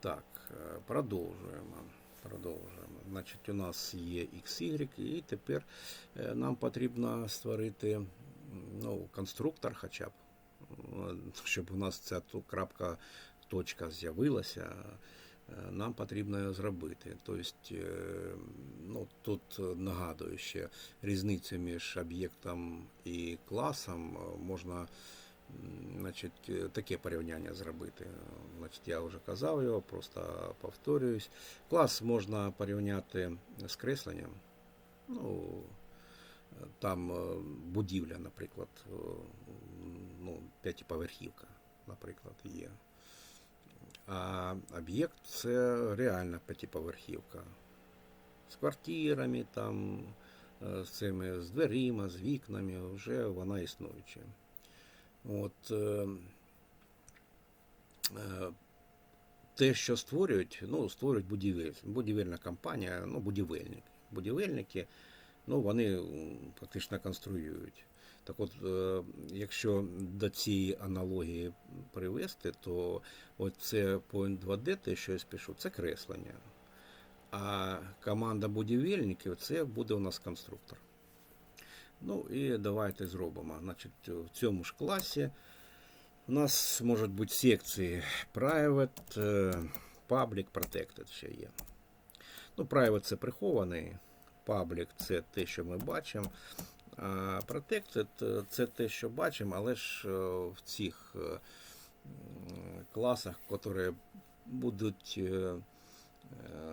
Так, е, продовжуємо. Продовжуємо. Значить, у нас є XY, і тепер е, нам потрібно створити ну, конструктор хоча б, щоб у нас ця крапка, точка з'явилася. е, Нам потрібно зробити. Тобто, е, ну, тут е, нагадую ще різницю між об'єктом і класом е, можна Значить, е, таке порівняння зробити. Значить, я вже казав його, просто повторююсь. Клас можна порівняти з кресленням. Ну, там е, будівля, наприклад, е, ну, п'ятиповерхівка, наприклад, є. А об'єкт це реальна п'ятиповерхівка. З квартирами, там, з цими, з дверима, з вікнами, вже вона існуюча. От, е, е, те, що створюють, ну, створюють будівель, будівельна компанія, ну, будівельник. Будівельники, ну, вони фактично конструюють. Так от, е, якщо до цієї аналогії привести, то це Point 2D, те, що я спішу, це креслення. А команда будівельників це буде у нас конструктор. Ну і давайте зробимо. Значить, в цьому ж класі у нас можуть бути секції Private, е, Public, Protected ще є. Ну, Private це прихований, Public це те, що ми бачимо. А Protected це те, що бачимо, але ж е, в цих е, класах, які будуть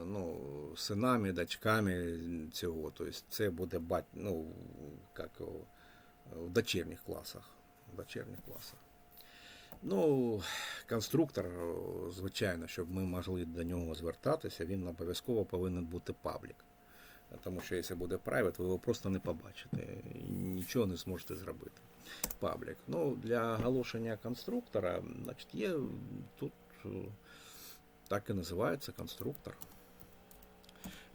ну, синами, дочками цього. Тобто це буде бать, ну, як в дочерніх класах. В дочерніх класах. Ну, конструктор, звичайно, щоб ми могли до нього звертатися, він обов'язково повинен бути паблік. Тому що якщо буде private, ви його просто не побачите і нічого не зможете зробити. Паблік. Ну, для оголошення конструктора, значить, є тут так і називається конструктор.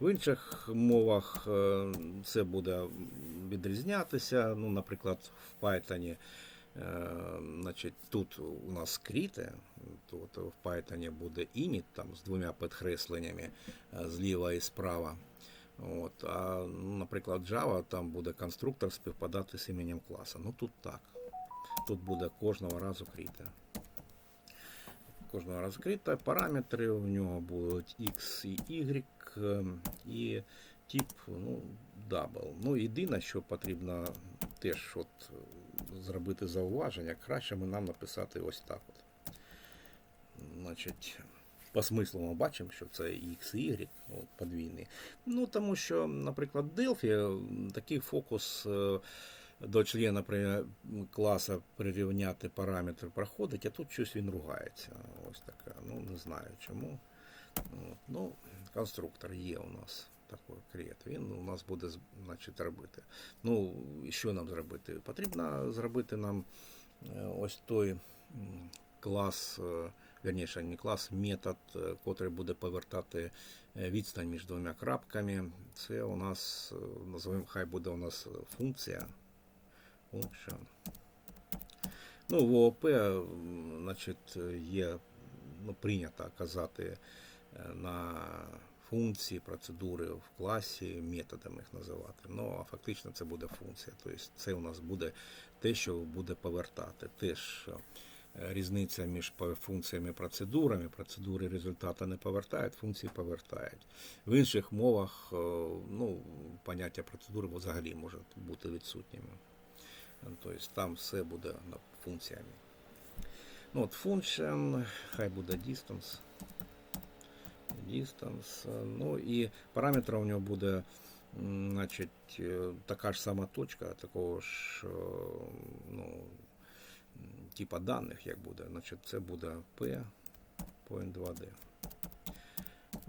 В інших мовах е, це буде відрізнятися. Ну, наприклад, в Python, е, значить, тут у нас скріте, тут в Python буде init там, з двома підкресленнями е, зліва і справа. От, а, ну, наприклад, Java там буде конструктор співпадати з іменем класу. Ну тут так. Тут буде кожного разу кріте. Кожного разу кріте. Параметри у нього будуть X і Y е, і тип ну, double. Ну, єдине, що потрібно теж от, е, зробити зауваження, краще нам написати ось так. От. Значить, по смислу ми бачимо, що це X і Y подвійний. Ну, тому що, наприклад, в Delphi такий фокус е, до члена класу прирівняти параметр проходить, а тут щось він ругається. Ось таке. Ну, не знаю чому. Ну, конструктор є у нас такий крет. Він у нас буде значить, робити. Ну, що нам зробити? Потрібно зробити нам е, ось той клас, е, верніше, не клас, метод, е, котрий буде повертати е, відстань між двома крапками. Це у нас, е, називаємо, хай буде у нас функція. Function. Ну, в ООП, значить, є ну, прийнято казати е, на функції, процедури в класі, методами їх називати. Ну, а фактично це буде функція. Тобто це у нас буде те, що буде повертати. Теж е, різниця між функціями і процедурами. Процедури результата не повертають, функції повертають. В інших мовах е, ну, поняття процедури взагалі може бути відсутніми. Тобто там все буде функціями. Ну, от function, хай буде distance. Distance. Ну і параметр у нього буде значить, е, така ж сама точка, такого ж е, ну, типа даних, як буде. Значить, це буде P point 2D.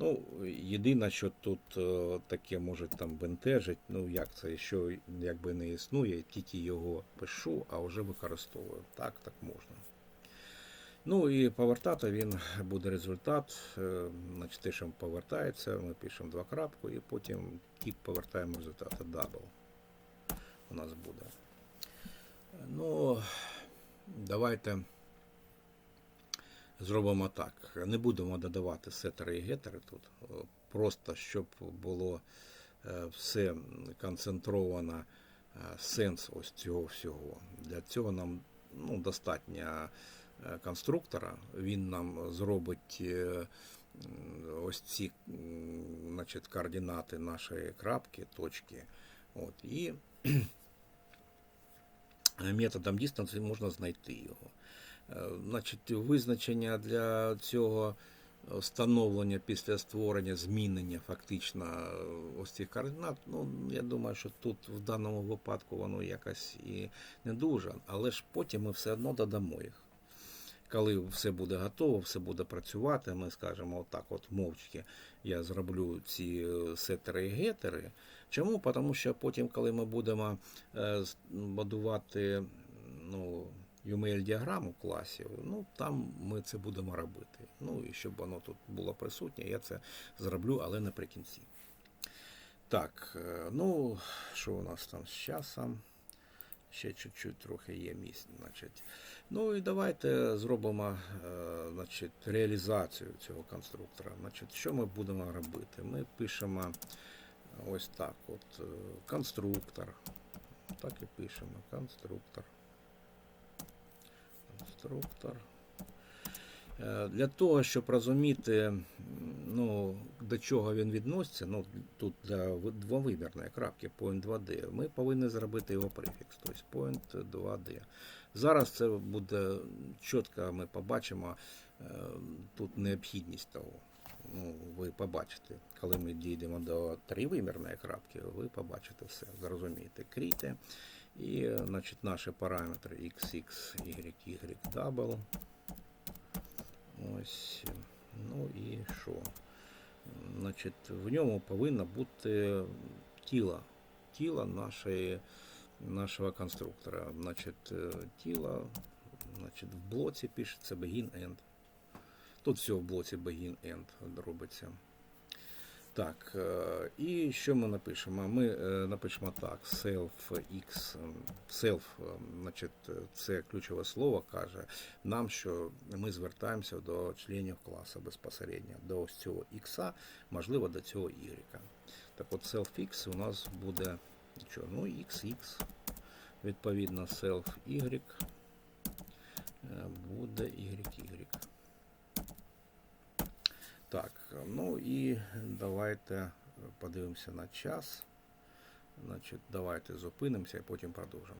Ну, єдине, що тут е, таке може там бентежить, ну як це, що якби не існує, тільки його пишу, а вже використовую. Так, так можна. Ну і повертати він буде результат. е, Значить, що повертається, ми пишемо два крапку і потім тип повертаємо результати double. У нас буде. Ну, давайте зробимо так. Не будемо додавати сетери і гетери тут. Просто щоб було е, все концентровано, е, сенс ось цього всього. Для цього нам ну, достатньо е, конструктора. Він нам зробить ось ці значить, координати нашої крапки, точки. От, і методом дистанції можна знайти його. Е, Значить, визначення для цього встановлення після створення, змінення фактично е, ось цих координат, ну, я думаю, що тут в даному випадку воно якось і не дуже, але ж потім ми все одно додамо їх. Коли все буде готово, все буде працювати, ми скажемо отак, от мовчки, я зроблю ці е, сетери і гетери. Чому? Тому що потім, коли ми будемо е, будувати ну, UML-діаграму в класі, ну там ми це будемо робити. Ну і щоб воно тут було присутнє, я це зроблю, але наприкінці. Так, е, ну що у нас там з часом? Ще чуть-чуть трохи є місць. Значить. Ну і давайте зробимо е, значить, реалізацію цього конструктора. Значить, що ми будемо робити? Ми пишемо ось так: от, е, конструктор. Так і пишемо. Конструктор. Конструктор. Е, Для того, щоб розуміти, ну, до чого він відноситься, ну, тут для двовимірної крапки point 2D, ми повинні зробити його префікс, тобто point 2D. Зараз це буде чітко, ми побачимо е, тут необхідність того. Ну, ви побачите, коли ми дійдемо до тривимірної крапки, ви побачите все, зрозумієте, крійте. І, значить, наші параметри x, x, y, y, double. Ось. Ну і що? Значить, в ньому повинно бути тіло. Тіло нашої, нашого конструктора. Значить, е, тіло значить, в блоці пишеться begin end. Тут все в блоці begin end робиться. Так, е, і що ми напишемо? Ми е, напишемо так: self x, ем, self, е, значить, це ключове слово каже нам, що ми звертаємося до членів класу безпосередньо, до ось цього x, можливо, до цього y. Так от self x у нас буде що? Ну, xx, відповідно, self y е, буде yy. Так, ну і давайте подивимося на час. Значить, давайте зупинимося і потім продовжимо.